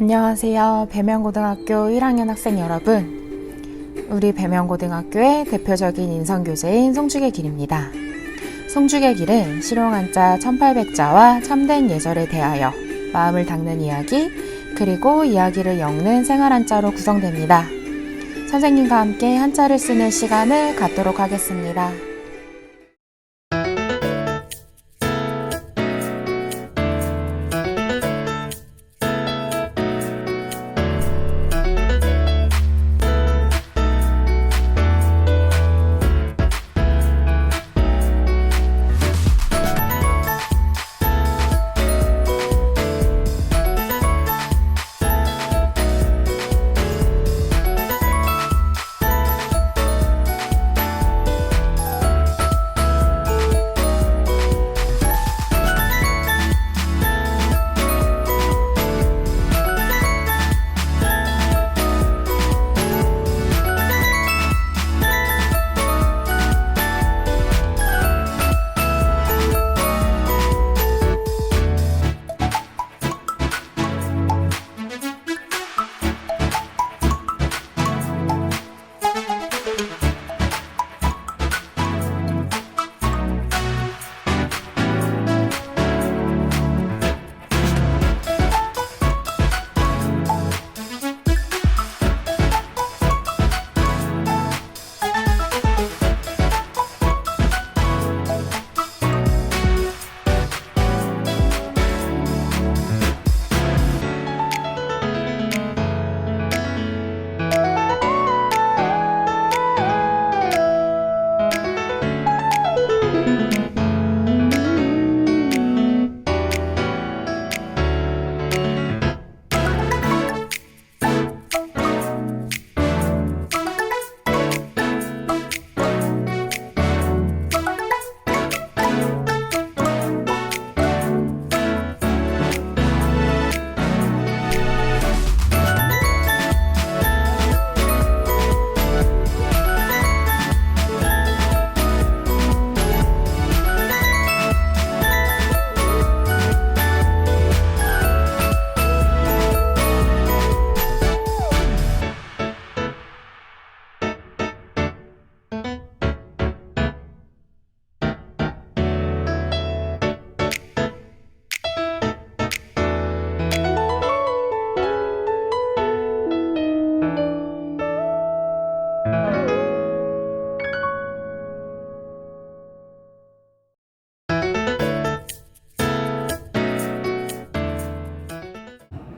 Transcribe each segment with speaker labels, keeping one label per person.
Speaker 1: 안녕하세요. 배명고등학교 1학년 학생 여러분. 우리 배명고등학교의 대표적인 인성교재인 송죽의 길입니다. 송죽의 길은 실용한자 1800자와 참된 예절에 대하여 마음을 닦는 이야기, 그리고 이야기를 엮는 생활한자로 구성됩니다. 선생님과 함께 한자를 쓰는 시간을 갖도록 하겠습니다.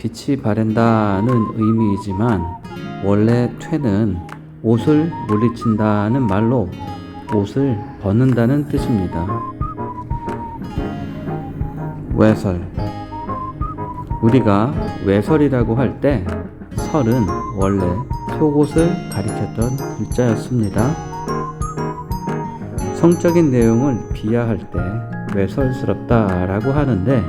Speaker 2: 빛이 바랜다는 의미이지만 원래 퇴는 옷을 물리친다는 말로 옷을 벗는다는 뜻입니다. 외설 우리가 외설이라고 할 때 설은 원래 속옷을 가리켰던 글자였습니다. 성적인 내용을 비하할 때 외설스럽다라고 하는데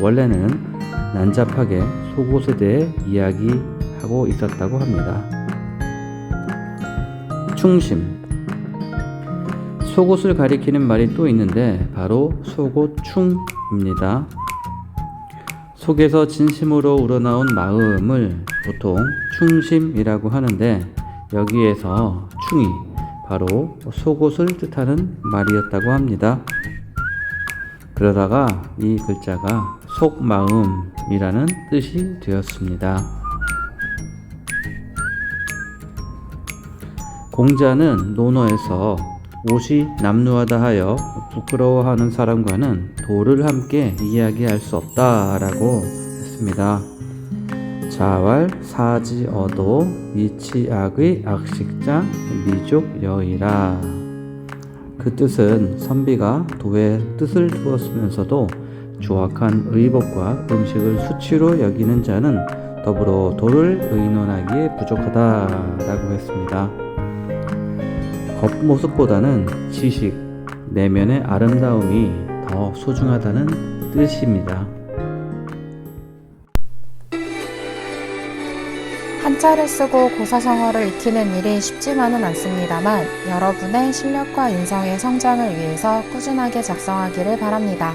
Speaker 2: 원래는 난잡하게 속옷에 대해 이야기하고 있었다고 합니다. 충심 속옷을 가리키는 말이 또 있는데 바로 속옷충입니다. 속에서 진심으로 우러나온 마음을 보통 충심이라고 하는데 여기에서 충이 바로 속옷을 뜻하는 말이었다고 합니다. 그러다가 이 글자가 속마음 이라는 뜻이 되었습니다. 공자는 논어에서 옷이 남루하다 하여 부끄러워하는 사람과는 도를 함께 이야기할 수 없다라고 했습니다. 자왈 사지어도 이치악의 악식자 미족 여이라 그 뜻은 선비가 도에 뜻을 두었으면서도 조악한 의복과 음식을 수치로 여기는 자는 더불어 도를 의논하기에 부족하다라고 했습니다. 겉모습보다는 지식, 내면의 아름다움이 더 소중하다는 뜻입니다.
Speaker 1: 한자를 쓰고 고사성어를 익히는 일이 쉽지만은 않습니다만 여러분의 실력과 인성의 성장을 위해서 꾸준하게 작성하기를 바랍니다.